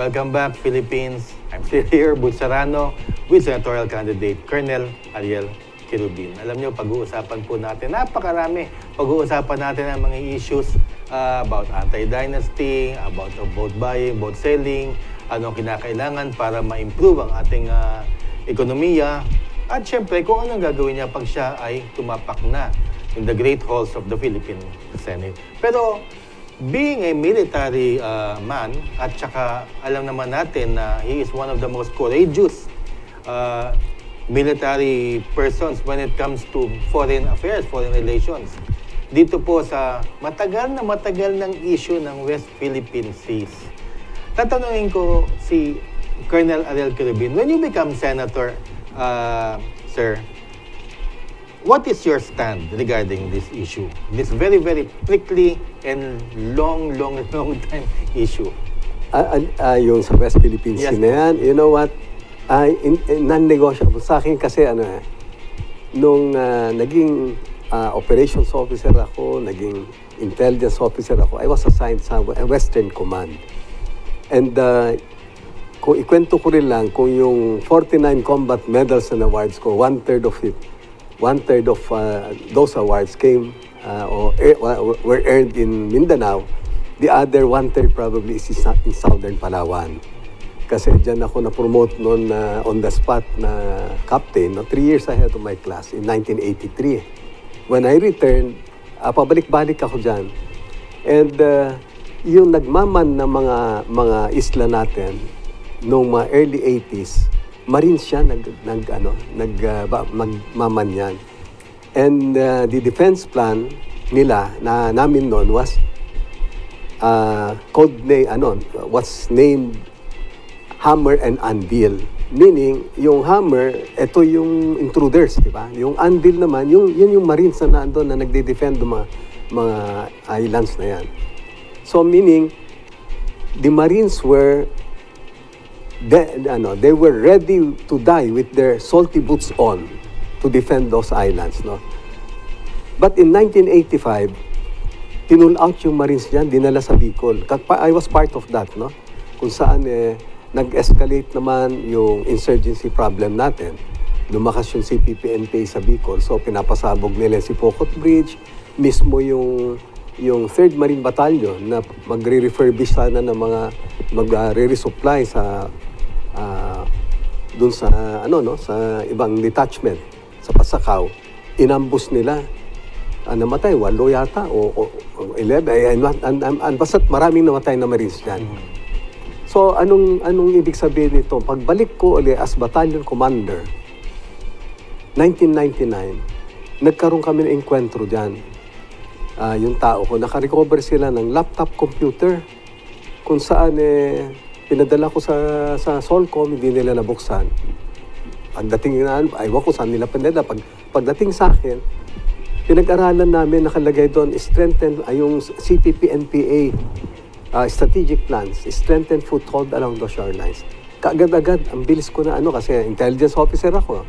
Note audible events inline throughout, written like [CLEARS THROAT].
Welcome back, Philippines. I'm still here, Butsarano, with senatorial candidate Colonel Ariel Kirubin. Alam niyo, pag-uusapan po natin, napakarami. Pag-uusapan natin ang mga issues ah, about anti-dynasty, about vote buying, vote selling, ano ang kinakailangan para ma-improve ang ating ah, ekonomiya, at syempre, kung anong gagawin niya pag siya ay tumapak na in the great halls of the Philippine Senate. Pero being a military uh, man at saka alam naman natin na he is one of the most courageous uh, military persons when it comes to foreign affairs, foreign relations. Dito po sa matagal na matagal ng issue ng West Philippine Seas. Tatanungin ko si Colonel Ariel Quirubin, when you become senator, uh, sir, what is your stand regarding this issue? This very, very prickly and long, long, [LAUGHS] long time issue. Ah, ah, yung sa West Philippine Sea Yes, na yan, you know what? Ay, in, in, non-negotiable. Sa akin kasi ano eh, nung ah, naging ah, operations officer ako, naging intelligence officer ako, I was assigned sa Western Command. And uh, kung ikwento ko rin lang, kung yung 49 combat medals and awards ko, one-third of it, one-third of uh, those awards came uh, or wa- were earned in Mindanao. The other one-third probably is in Southern Palawan. Kasi dyan ako na-promote noon na on the spot na captain, no, three years ahead of my class in 1983. When I returned, ah, pabalik-balik ako dyan. And uh, yung nagmaman ng mga mga isla natin noong mga early 80s, Marines siya nag nag ano, nag uh, ba- magmaman yan. And uh, the defense plan nila na namin noon was uh, code name ano was named Hammer and Anvil. Meaning, yung hammer, ito yung intruders, di ba? Yung anvil naman, yung, yun yung marines na nandun na nagde-defend mga, mga islands na yan. So, meaning, the marines were, de, ano, they were ready to die with their salty boots on to defend those islands, no? But in 1985, tinul out yung Marines niyan, dinala sa Bicol. I was part of that, no? Kung saan eh, nag-escalate naman yung insurgency problem natin. Lumakas yung CPP-NPA sa Bicol. So, pinapasabog nila si Pocot Bridge, mismo yung yung 3rd Marine Battalion na magre-refurbish sana ng mga magre-resupply sa ah, dun sa ano no sa ibang detachment sa Pasakaw inambus nila ah, namatay walo yata o, o, o 11 ay, an, an, an, an, basta't maraming namatay na Marines dyan. So anong anong ibig sabihin nito? Pagbalik ko uli as battalion commander 1999 nagkaroon kami ng enkwentro diyan. Ah, yung tao ko naka-recover sila ng laptop computer kung saan eh pinadala ko sa sa Solcom hindi nila nabuksan. Pagdating na, aywan ko saan nila pinadala. Pag, pagdating sa akin, pinag-aralan namin, nakalagay doon, strengthen, ay yung CPP-NPA uh, strategic plans, strengthen foothold along the shorelines. Kaagad-agad, ang bilis ko na ano, kasi intelligence officer ako.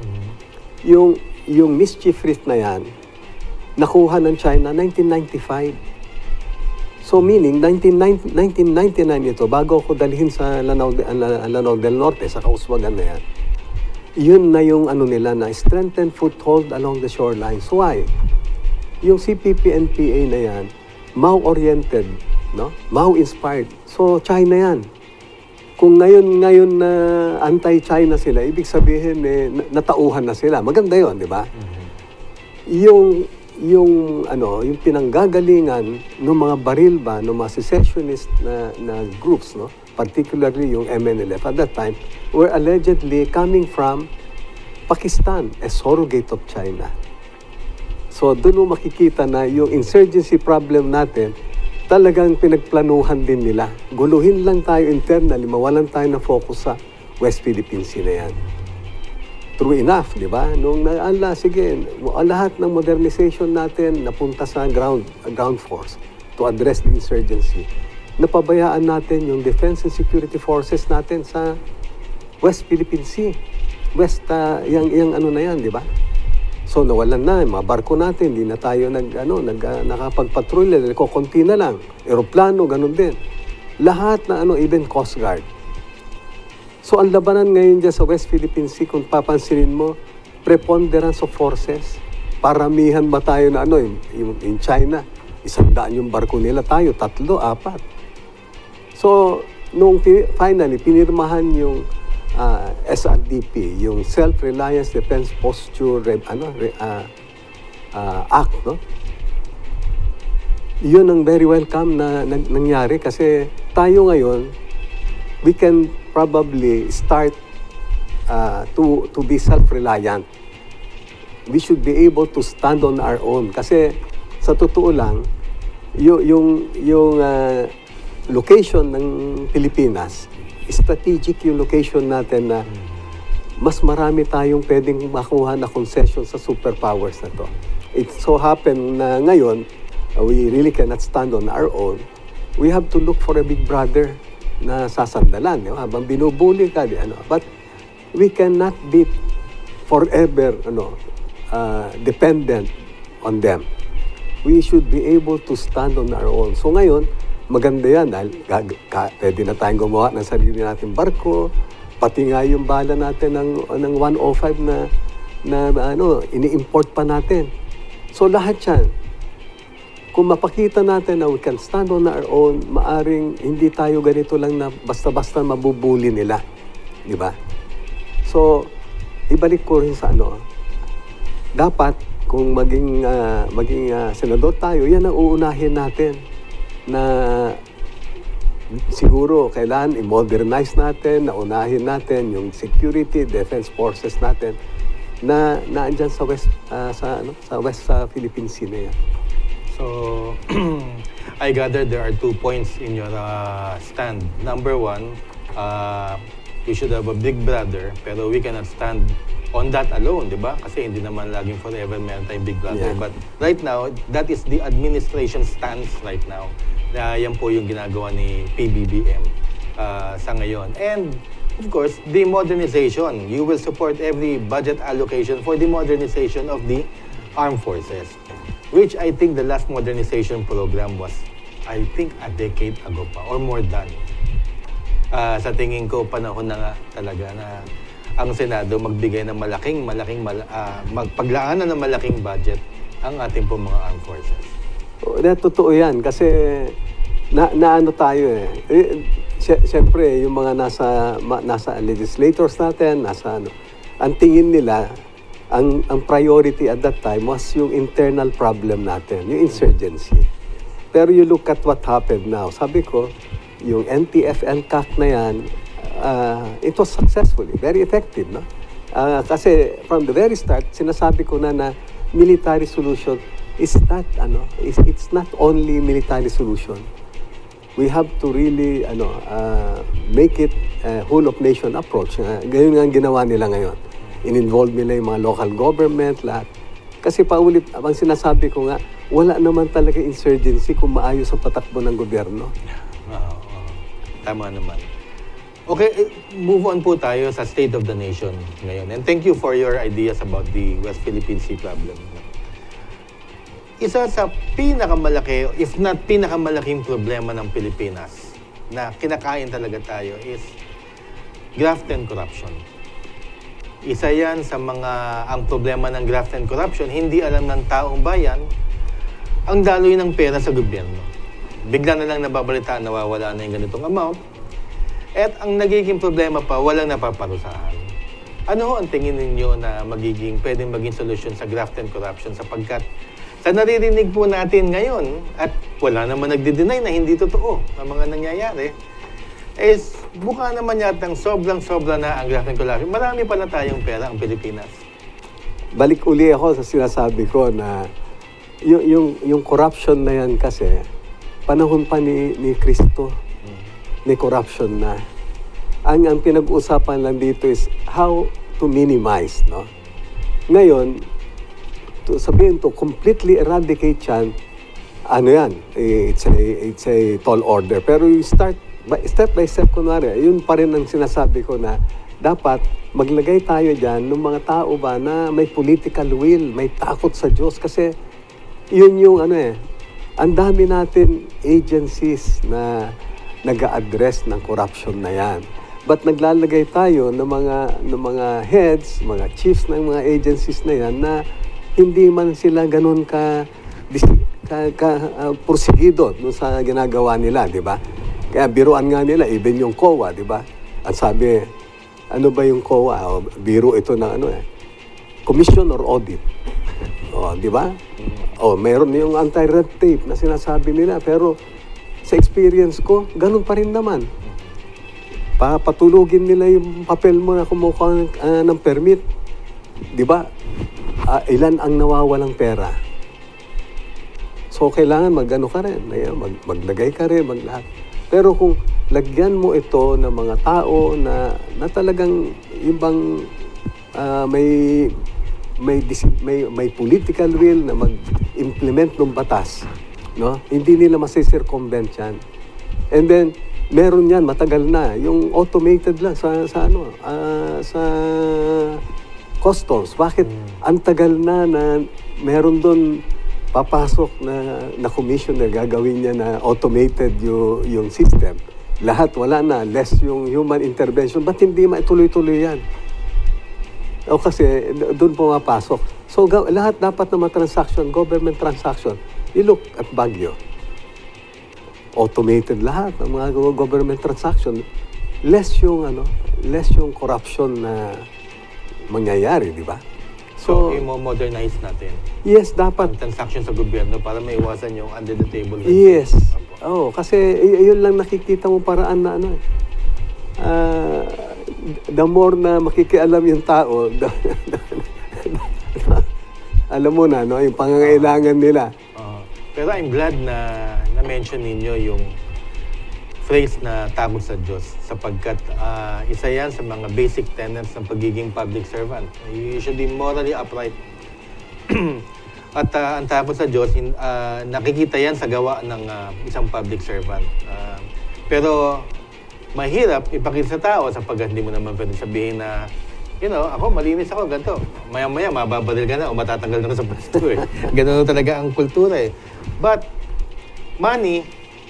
Yung, yung mischief writ na yan, nakuha ng China 1995. So meaning, 1990 1999 ito, bago ako dalhin sa Lanao, Lanao del Norte, sa Kauswagan na yan, yun na yung ano nila na strengthen foothold along the shorelines. Why? Yung CPP-NPA na yan, Mao-oriented, no? Mao-inspired. So, China yan. Kung ngayon ngayon na anti-China sila, ibig sabihin eh, na- natauhan na sila. Maganda yon, di ba? Yung yung ano, yung pinanggagalingan ng mga baril ba ng mga secessionist na, na groups, no? Particularly yung MNLF at that time were allegedly coming from Pakistan, a surrogate of China. So doon mo makikita na yung insurgency problem natin talagang pinagplanuhan din nila. Guluhin lang tayo internally, mawalan tayo ng focus sa West Philippine Sea na yan. True enough, di ba? Nung naala, sige, lahat ng modernization natin napunta sa ground, ground force to address the insurgency. Napabayaan natin yung defense and security forces natin sa West Philippine Sea. West, uh, yung, yung ano na yan, di ba? So nawalan na, mga barko natin, hindi na tayo nag, ano, nag, uh, nakapagpatrolya, kukunti na lang. Aeroplano, ganun din. Lahat na ano, even Coast Guard. So ang labanan ngayon dyan sa West Philippine Sea, kung papansinin mo, preponderance of forces. Paramihan ba tayo na ano, yung, yung China, isang daan yung barko nila, tayo tatlo, apat. So, nung finally, pinirmahan yung ah, SRDP, yung Self-Reliance Defense Posture Re- ano, re- ah, ah, Act, no? Yun ang very welcome na nangyari kasi tayo ngayon, we can probably start uh, to to be self-reliant. We should be able to stand on our own kasi sa totoo lang yung yung yung uh, location ng Pilipinas strategic yung location natin na mas marami tayong pwedeng makuha na concession sa superpowers na to. It so happen na ngayon, uh, we really cannot stand on our own. We have to look for a big brother na sasandalan. Di ba? Habang binubuli ka, di, ano. But we cannot be forever ano, uh, dependent on them. We should be able to stand on our own. So ngayon, maganda yan dahil ka, pwede na tayong gumawa ng sarili natin barko, pati nga yung bala natin ng, ng 105 na, na ano, ini-import pa natin. So lahat yan, kung mapakita natin na we can stand on our own, maaring hindi tayo ganito lang na basta-basta mabubuli nila. Di ba? So, ibalik ko rin sa ano, dapat kung maging ah, maging ah, senador tayo, yan ang uunahin natin na siguro kailangan i-modernize natin, naunahin natin yung security, defense forces natin na naandyan sa West ah, sa ano sa West sa Philippine Sea na yan. So, [CLEARS THROAT] I gather there are two points in your uh, stand. Number one, uh, we should have a big brother, pero we cannot stand on that alone, di ba? Kasi hindi naman laging forever meron tayong big brother. Yeah. But right now, that is the administration stance right now. Na yan po yung ginagawa ni PBBM uh, sa ngayon. And of course, the modernization. You will support every budget allocation for the modernization of the armed forces. Which I think the last modernization program was, I think, a decade ago pa or more than. Ah, sa tingin ko, panahon na nga talaga na ang Senado magbigay ng malaking, malaking, mal- ah, magpaglaanan ng malaking budget ang ating po mga armed forces. Oh, na, totoo yan kasi na, naano tayo eh. eh Siyempre, yung mga nasa ma- nasa legislators natin, nasa ano, ang tingin nila, ang ang priority at that time was yung internal problem natin, yung insurgency. Pero you look at what happened now. Sabi ko, yung NTF-NCAC na yan, uh, it was successfully, very effective. No? Ah, kasi from the very start, sinasabi ko na na military solution is not, ano, is, it's not only military solution. We have to really ano, ah, make it a whole of nation approach. Uh, ganyan nga ang ginawa nila ngayon. In-involve nila yung mga local government, lahat. Kasi paulit, ang sinasabi ko nga, wala naman talaga insurgency kung maayos ang patakbo ng gobyerno. Oo, oo. Tama naman. Okay, eh, move on po tayo sa state of the nation ngayon. And thank you for your ideas about the West Philippine Sea problem. Isa sa pinakamalaki, if not pinakamalaking problema ng Pilipinas na kinakain talaga tayo is graft and corruption. Isa yan sa mga, ang problema ng graft and corruption, hindi alam ng taong bayan ang daloy ng pera sa gobyerno. Bigla na lang nababalitaan, nawawala na yung ganitong amount. At ang nagiging problema pa, walang napaparusahan. Ano ho ang tingin ninyo na magiging, pwedeng maging solusyon sa graft and corruption sapagkat sa naririnig po natin ngayon, at wala naman nagdi-deny na hindi totoo ang mga nangyayari, is mukha naman yatang sobrang-sobra na ang and corruption. Marami pala tayong pera ang Pilipinas. balik uli ako sa sinasabi ko na yung, yung, yung corruption na yan kasi, panahon pa ni, ni Kristo, may corruption na. Ang, ang pinag-uusapan lang dito is how to minimize, no? Ngayon, to, sabihin to, completely eradicate yan, ano yan, eh, it's a, it's a tall order. Pero you start, by, step by step, kunwari, yun pa rin ang sinasabi ko na dapat maglagay tayo dyan ng mga tao ba na may political will, may takot sa Diyos. Kasi yun yung ano eh, ang dami natin agencies na nag address ng corruption na yan. But naglalagay tayo ng mga ng mga heads, mga chiefs ng mga agencies na yan na hindi man sila ganun ka ka, ka dun sa ginagawa nila, di ba? Kaya biruan nga nila, even yung COA, di ba? At sabi, ano ba yung COA? O, biro ito na ano eh. Commission or audit? O, di ba? O, meron yung anti-red tape na sinasabi nila, pero sa experience ko, ganun pa rin naman papatulugin nila yung papel mo na kumukuha ng, ah, ng permit. Di ba? Ah, ilan ang nawawalang pera? So, kailangan mag-ano ka rin. Mag, maglagay ka rin, maglahat. Pero kung lagyan mo ito ng mga tao na, na talagang yung bang ah, may may, may may political will na mag-implement ng batas, no? Hindi nila masisircumvent yan. And then meron yan matagal na yung automated lang sa sa ano ah, sa customs. Bakit ang tagal na na meron doon papasok na na commissioner gagawin niya na automated yung yung system. Lahat wala na, less yung human intervention. Ba't hindi maituloy-tuloy yan? O kasi doon pumapasok. So lahat dapat na mga transaction, government transaction. You look at Baguio. Automated lahat ng mga go- government transaction. Less yung ano, less yung corruption na mangyayari, di ba? So, So, i-modernize natin yes, ang dapat transaction sa gobyerno para maiwasan yung under the table. Yes. Opo. Oh, kasi yun lang nakikita mo paraan na ano eh. Ah, the more na makikialam yung tao, [LAUGHS] the, alam mo na, no, yung pangangailangan nila. Ah, pero I'm glad na na-mention ninyo yung phrase na takot sa Diyos sapagkat ah, isa yan sa mga basic tenets ng pagiging public servant. You should be morally upright. [CLEARS THROAT] At ah, ang takot sa Diyos, hin- ah, nakikita yan sa gawa ng ah, isang public servant. Ah, pero mahirap ipakita sa tao sapagkat hindi mo naman pwede sabihin na you know, ako malinis ako, ganito. Maya-maya, mababaril ka na o matatanggal na sa pwesto eh. [LAUGHS] Ganun talaga ang kultura eh. But, money,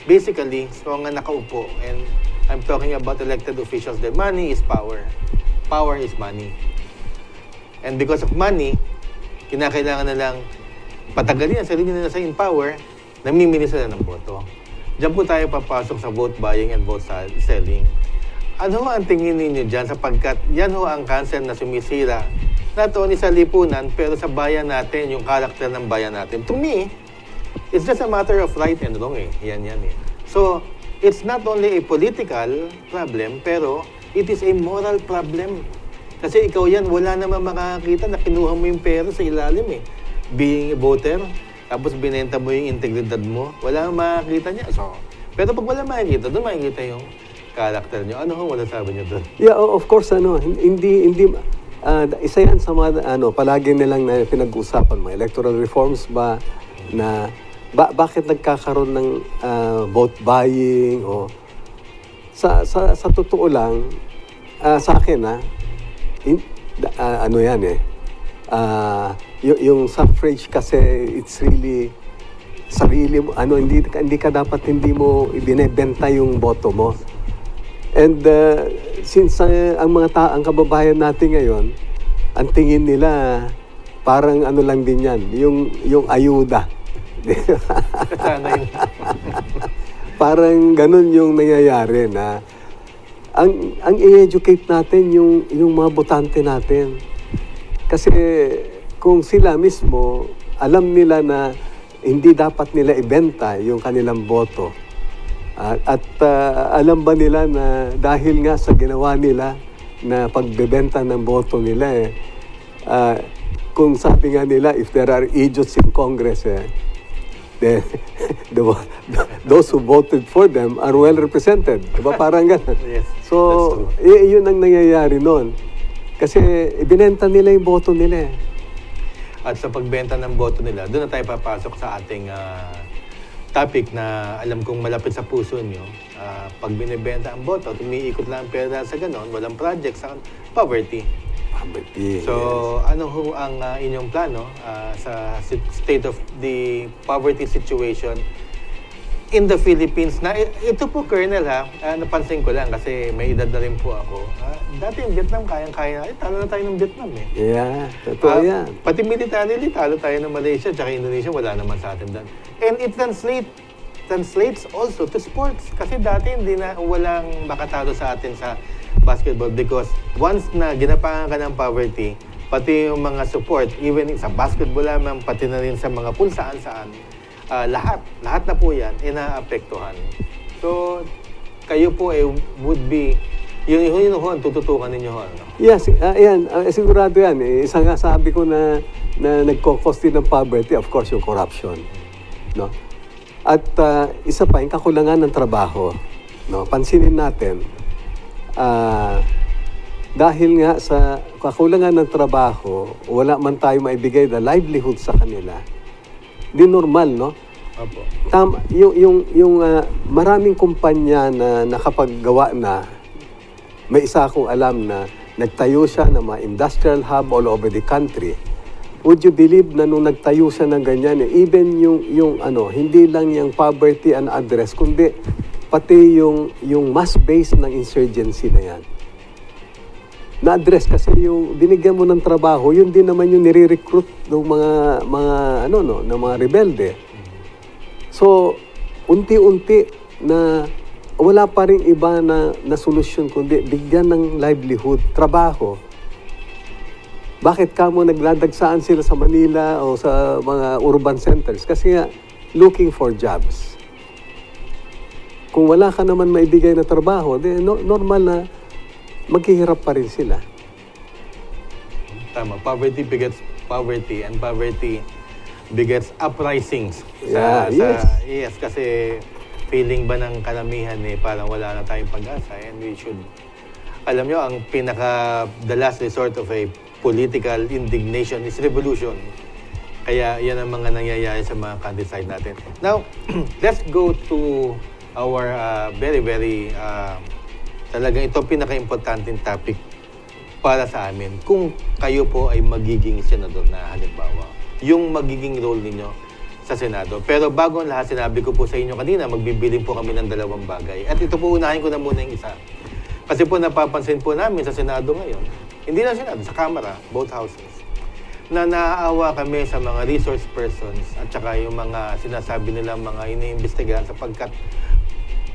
basically, so nga nakaupo, and I'm talking about elected officials, the money is power. Power is money. And because of money, kinakailangan na lang patagalin ang sarili nila sa in power, namimili sila ng boto. Diyan po tayo papasok sa vote buying and vote sell- selling. Ano ang tingin ninyo dyan sapagkat yan ho ang cancer na sumisira not only sa lipunan pero sa bayan natin, yung karakter ng bayan natin. To me, it's just a matter of right and wrong eh. Yan yan eh. So, it's not only a political problem pero it is a moral problem. Kasi ikaw yan, wala naman makakakita na kinuha mo yung pera sa ilalim eh. Being a voter, tapos binenta mo yung integridad mo, wala nang makakita niya. So, pero pag wala makikita, doon makikita yung character niyo. Ano ho wala sabi niyo doon? Yeah, of course, ano, hindi, hindi, ah, isa yan sa mga, ano, palagi nilang na pinag-uusapan, mga electoral reforms ba, na, ba, bakit nagkakaroon ng ah, vote buying, o, sa, sa, sa totoo lang, ah, sa akin, ha, da- ah, ano yan eh, ah, y- yung suffrage kasi, it's really, sarili mo, ano, hindi, hindi ka dapat, hindi mo ibinebenta yung boto mo. And uh, since uh, ang mga ta ang kababayan natin ngayon, ang tingin nila parang ano lang din yan, yung, yung ayuda. [LAUGHS] Parang ganun yung nangyayari na ang ang i-educate natin yung yung mga botante natin. Kasi kung sila mismo alam nila na hindi dapat nila ibenta yung kanilang boto. At, at ah, alam ba nila na dahil nga sa ginawa nila na pagbebenta ng boto nila eh, ah, kung sabi nga nila if there are idiots in Congress eh, [LAUGHS] the, the, those who voted for them are well represented. Diba? Parang ganun. [LAUGHS] Yes, So, that's y- yun ang nangyayari noon. Kasi ibinenta nila yung boto nila eh. At sa pagbenta ng boto nila, doon na tayo papasok sa ating ah, topic na alam kong malapit sa puso nyo. Ah, pag binibenta ang boto, tumiikot lang ang pera sa ganon, walang project sa poverty. Poverty. So, ano ho ang ah, inyong plano ah, sa si- state of the poverty situation in the Philippines na i- ito po Colonel ha, ah, napansin ko lang kasi may edad na rin po ako. Ah, dati yung Vietnam kayang-kaya, eh talo na tayo ng Vietnam eh. Yeah, totoo Ah, yan. Pati militarily, talo tayo ng Malaysia tsaka Indonesia, wala naman sa atin doon. And it translate, translates also to sports. Kasi dati hindi na, walang makatalo sa atin sa basketball because once na ginapangan ka ng poverty, pati yung mga support, even sa basketball lamang, pati na rin sa mga kung saan-saan, ah, lahat, lahat na po yan, ay naapektuhan. So, kayo po eh, would be, yun yun yun, hon, tututukan ninyo hon. no? Yes, ah, yan, ah, sigurado yan. Eh, Isa nga sabi ko na, na nagkakos din ng poverty, of course, yung corruption. No? At ah, isa pa, yung kakulangan ng trabaho. No? Pansinin natin, ah, dahil nga sa kakulangan ng trabaho, wala man tayo maibigay na livelihood sa kanila, di normal, no? Opo. Tam, yung, yung, yung ah, maraming kumpanya na nakapaggawa na, may isa akong alam na nagtayo siya ng mga industrial hub all over the country. Would you believe na nung nagtayo siya ng ganyan, even yung, yung ano, hindi lang yung poverty and address, kundi pati yung, yung mass base ng insurgency na yan. Na-address kasi yung binigyan mo ng trabaho, yun din naman yung nire-recruit ng mga, mga, ano, no, ng mga rebelde. So, unti-unti na wala pa rin iba na, na solusyon kundi bigyan ng livelihood, trabaho. Bakit ka mo nagladagsaan sila sa Manila o sa mga urban centers? Kasi nga, looking for jobs. Kung wala ka naman maibigay na trabaho, di, no- normal na maghihirap pa rin sila. Tama. Poverty begets poverty and poverty begets uprisings. Yeah, yes. yes, kasi feeling ba ng kalamihan eh, parang wala na tayong pag-asa and we should, alam nyo, ang pinaka, the last resort of a political indignation is revolution. Kaya yan ang mga nangyayari sa mga countryside natin. Now, [CLEARS THROAT] let's go to our uh, very, very, uh, talagang ito pinaka-importanting topic para sa amin kung kayo po ay magiging senador na halimbawa. Yung magiging role ninyo sa Senado. Pero bago ang lahat, sinabi ko po sa inyo kanina, magbibiling po kami ng dalawang bagay. At ito po, unahin ko na muna yung isa. Kasi po napapansin po namin sa Senado ngayon, hindi na Senado, sa Kamara, both houses, na naaawa kami sa mga resource persons at saka yung mga sinasabi nila mga iniimbestigahan sapagkat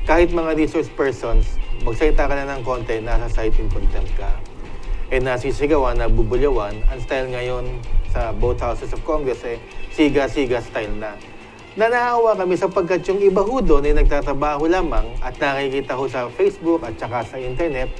kahit mga resource persons, magsalita ka na ng konti, nasa site in contempt ka. Eh nasisigawan, nabubulyawan, ang style ngayon sa both houses of Congress eh, siga-siga style na. Nanaawa kami sapagkat yung iba ho doon ay nagtatrabaho lamang at nakikita ko sa Facebook at saka sa internet,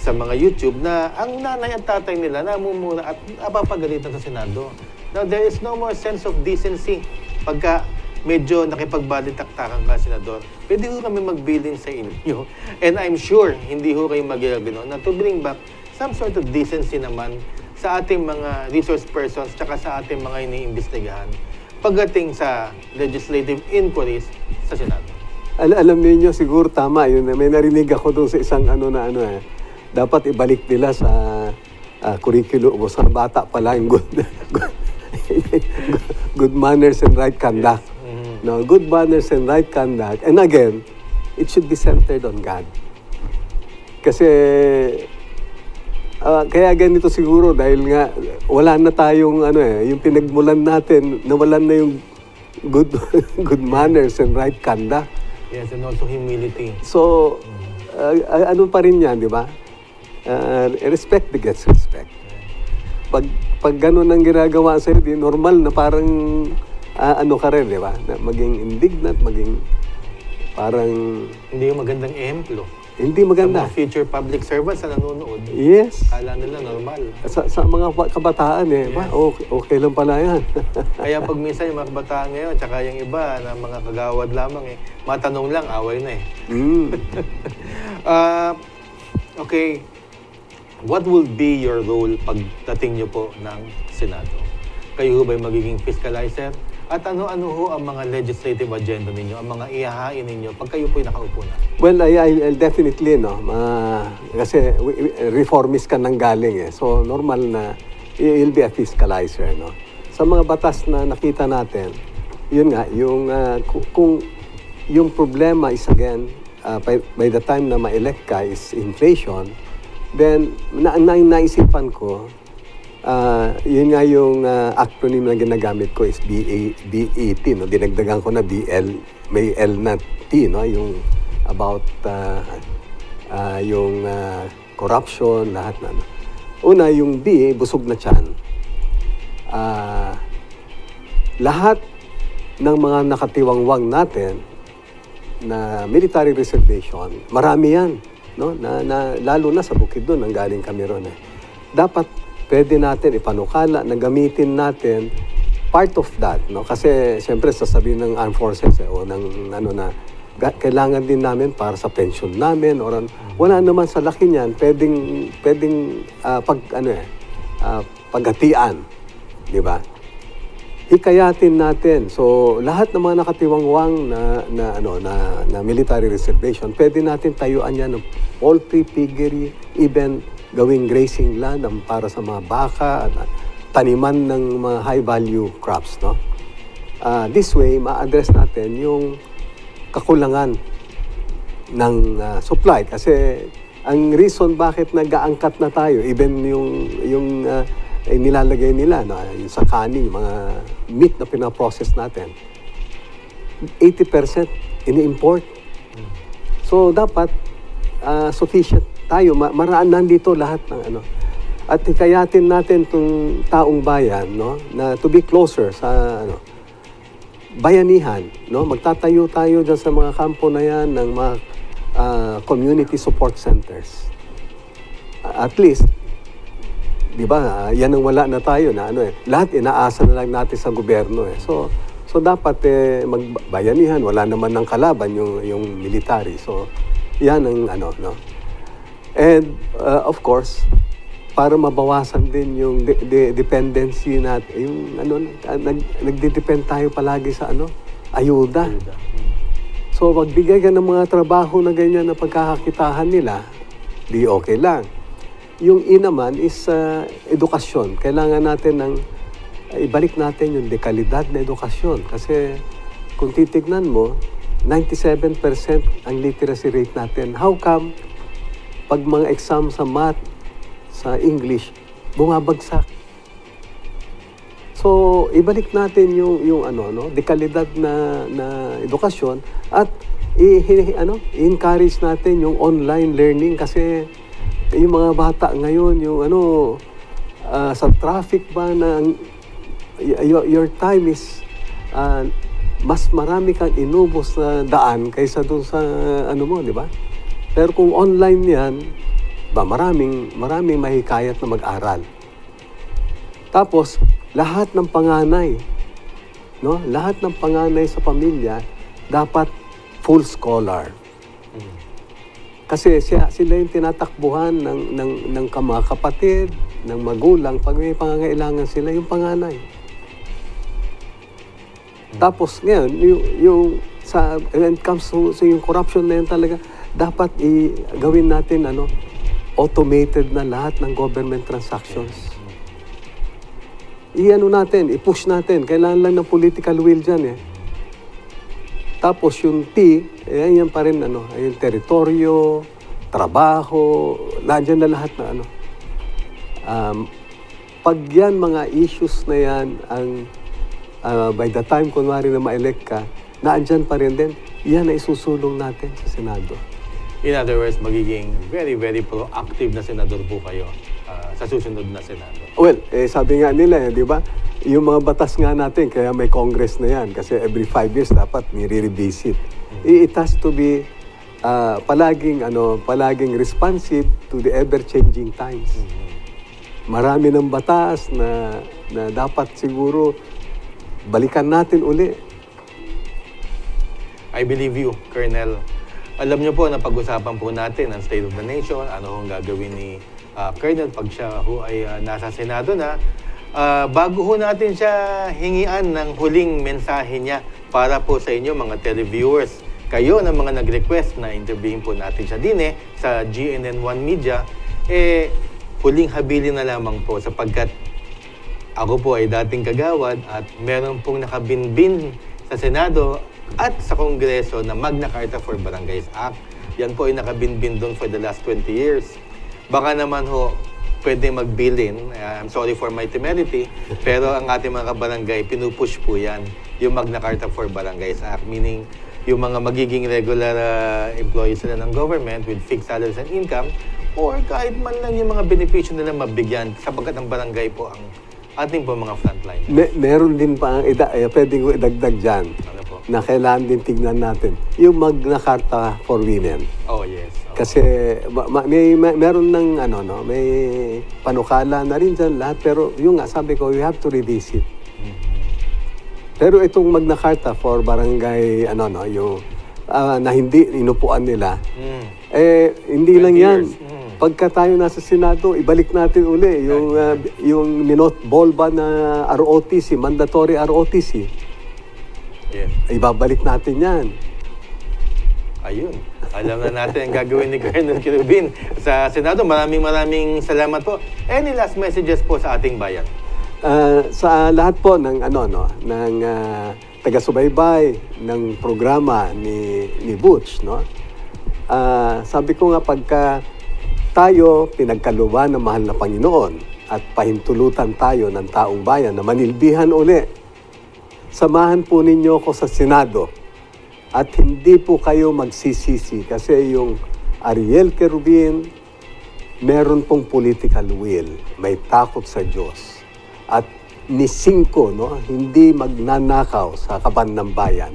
sa mga YouTube na ang nanay at tatay nila namumura at napapagalitan sa Senado. Now, there is no more sense of decency pagka medyo nakipagbalitaktakan ka, Senador. Pwede ho kami magbilin sa inyo. [LAUGHS] And I'm sure, hindi ho kayo magigano na to bring back some sort of decency naman sa ating mga resource persons tsaka sa ating mga iniimbestigahan pagdating sa legislative inquiries sa Senado. Al- alam niyo siguro tama yun. May narinig ako doon sa isang ano na ano eh. Dapat ibalik nila sa uh, curriculum o sa bata pa lang [LAUGHS] good, good, good manners and right conduct. Mhm. No, good manners and right conduct. And again, it should be centered on God. Kasi ah, kaya ganito siguro dahil nga wala na tayong ano eh, yung pinagmulan natin, nawalan na yung good [LAUGHS] good manners and right conduct. Yes, and also humility. So, uh, uh, ano pa rin yan, di ba? Uh, respect begets respect. Pag, pag ganun ang ginagawa sa'yo, di normal na parang ah, ano ka rin, di ba? Na maging indignant, maging parang Hindi yung magandang ehemplo. hindi Sa maganda. mga future public servants na nanonood, Yes. kala nila normal. Sa, sa mga ba- kabataan eh, ba, okay, okay lang pala yan. [LAUGHS] Kaya pag minsan yung mga kabataan ngayon, tsaka yung iba na mga kagawad lamang eh, matanong lang, away na eh. mm. [LAUGHS] Ah, okay, what will be your role pagdating nyo po ng Senado? Kayo ho ba'y magiging fiscalizer? At ano-ano ho ang mga legislative agenda ninyo, ang mga ihahain ninyo pag kayo po'y nakaupo na? Well, I, I, I'll definitely, no. ma- kasi reformist ka nang galing eh. So, normal na you'll be a fiscalizer, no. Sa mga batas na nakita natin, yun nga, yung ku- kung yung problema is again, uh, by, by the time na ma-elect ka is inflation, then na, na, naisipan ko, ah yun nga yung ah, acronym na ginagamit ko is BA, BET, no? dinagdagan ko na BL, may L na T, no? yung about ah, ah, yung ah, corruption, lahat na. ano. Una, yung B, busog na tiyan. Ah, lahat ng mga nakatiwangwang natin na military reservation, marami yan. No? Na, na, lalo na sa bukid doon, ang galing kami ron. Eh. Dapat pwede natin ipanukala na gamitin natin part of that. No? Kasi siyempre sasabihin ng armed forces eh, o ng ano na ga- kailangan din namin para sa pension namin or wala naman sa laki niyan pwedeng pwedeng ah, pag ano eh ah, paghatian di ba hikayatin natin. So, lahat ng mga nakatiwangwang na, na, ano, na, na military reservation, pwede natin tayuan yan ng poultry, piggery, even gawing grazing land ang para sa mga baka at taniman ng mga high-value crops. No? Ah, this way, ma-address natin yung kakulangan ng ah, supply kasi ang reason bakit nag-aangkat na tayo even yung yung ah, eh, nilalagay nila no, yung sa kanin mga meat na pinaprocess natin 80% ini-import so dapat ah, sufficient tayo Ma- maraan nandito lahat ng ano at hikayatin natin tong taong bayan no na to be closer sa ano bayanihan, no? Magtatayo tayo diyan sa mga kampo na 'yan ng mga ah, community support centers. At least 'di ba? ah, yan ang wala na tayo na ano eh. Lahat inaasa na lang natin sa gobyerno eh. So so dapat eh magbayanihan, wala naman ng kalaban yung yung military. So yan ang ano, no? And uh, of course, para mabawasan din yung de- de- dependency natin, yung ano, nag, nagde-depend tayo palagi sa ano, ayuda. So, magbigay ka ng mga trabaho na ganyan na pagkakakitahan nila, di okay lang. Yung E naman is ah, edukasyon. Kailangan natin ng, ah, ibalik natin yung dekalidad na edukasyon. Kasi kung titignan mo, 97% ang literacy rate natin. How come pag mga exam sa math, sa English, bumabagsak? So, ibalik natin yung yung ano no, dekalidad na na edukasyon at i, ano, encourage natin yung online learning kasi yung mga bata ngayon yung ano ah, sa traffic ba y- your, your time is ah, mas marami kang inubos na daan kaysa dun sa ano mo, di ba? Pero kung online 'yan, ba maraming maraming mahikayat na mag-aral. Tapos, lahat ng panganay, no? Lahat ng panganay sa pamilya dapat full scholar. Kasi siya, sila yung tinatakbuhan ng, ng, ng ka- mga kapatid, ng magulang, pag may pangangailangan sila, yung panganay. Tapos ngayon, yung, yung sa, when it comes to, sa yung corruption na yun talaga, dapat i gawin natin ano, automated na lahat ng government transactions. I-ano natin, i-push natin. Kailangan lang ng political will dyan eh. Tapos yung T, eh, yan pa rin ano, yung teritoryo, trabaho, nandyan na lahat na ano. Um, pag yan mga issues na yan, ang ah, by the time kunwari na ma-elect ka, naandyan pa rin din, yan na isusulong natin sa Senado. In other words, magiging very, very proactive na senador po kayo ah, sa susunod na Senado. Well, eh, sabi nga nila, eh, di ba? Yung mga batas nga natin, kaya may Congress na yan. Kasi every five years dapat nire-revisit. I- It has to be ah, palaging, ano, palaging responsive to the ever-changing times. Marami ng batas na, na dapat siguro balikan natin uli. I believe you, Colonel. Alam niyo po na pag-usapan po natin ang State of the Nation, ano hong gagawin ni ah, Colonel pag siya ho ay ah, nasa Senado na. Ah, bago ho natin siya hingian ng huling mensahe niya para po sa inyo mga televiewers. Kayo na mga nag-request na interviewin po natin siya din eh, sa GNN1 Media, eh huling habilin na lamang po sapagkat ako po ay dating kagawad at meron pong nakabinbin sa Senado at sa Kongreso na Magna Carta for Barangays Act. Yan po ay nakabinbin doon for the last 20 years. Baka naman ho, pwede magbilin. Uh, I'm sorry for my temerity. Pero ang ating mga kabarangay, pinupush po yan. Yung Magna Carta for Barangays Act. Meaning, yung mga magiging regular uh, employees nila ng government with fixed salaries and income or kahit man lang yung mga benepisyo nila mabigyan sapagkat ang barangay po ang ating po mga frontline. Me- meron din pa ang ida, eh, pwede ko idagdag dyan Ano? Na kailangan din tignan natin yung Magna Carta for Women. Oh, yes. Oo. Kasi ma- ma- may, may meron ng ano no, may panukala na rin dyan lahat pero yung nga sabi ko you have to revisit. Pero itong Magna Carta for barangay ano no, yung ah, na hindi inupuan nila Mm. eh hindi 20 lang 'yan. years. Mm. Pagka tayo nasa Senado, ibalik natin uli yung ah, yung minot ball ba na ROTC, mandatory ROTC. Yes. Ibabalik natin 'yan. Ayun. Alam na natin ang gagawin ni Colonel Kirubin sa Senado. Maraming maraming salamat po. Any last messages po sa ating bayan? Ah, sa lahat po ng ano no ng ah, taga-subaybay ng programa ni ni Butch no. Ah, sabi ko nga pagka tayo pinagkaluban ng mahal na Panginoon at pahintulutan tayo ng taong bayan na manilbihan uli. Samahan po ninyo ako sa Senado at hindi po kayo magsisisi kasi yung Ariel Kerubin, meron pong political will, may takot sa Diyos. At ni Cinco, no, hindi magnanakaw sa kaban ng bayan.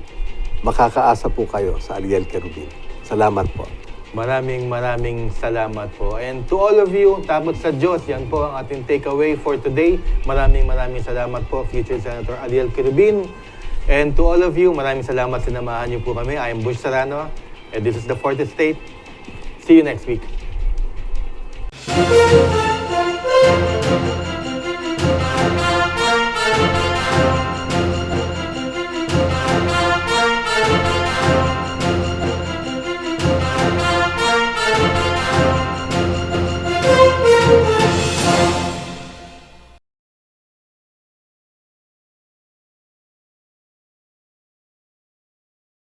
Makakaasa po kayo sa Ariel Kerubin. Salamat po. Maraming maraming salamat po. And to all of you, tapos sa Diyos, yan po ang ating takeaway for today. Maraming maraming salamat po, future Senator Ariel Kirubin. And to all of you, maraming salamat sinamahan niyo po kami. I am Bush Sarano, and this is the Fourth Estate. See you next week.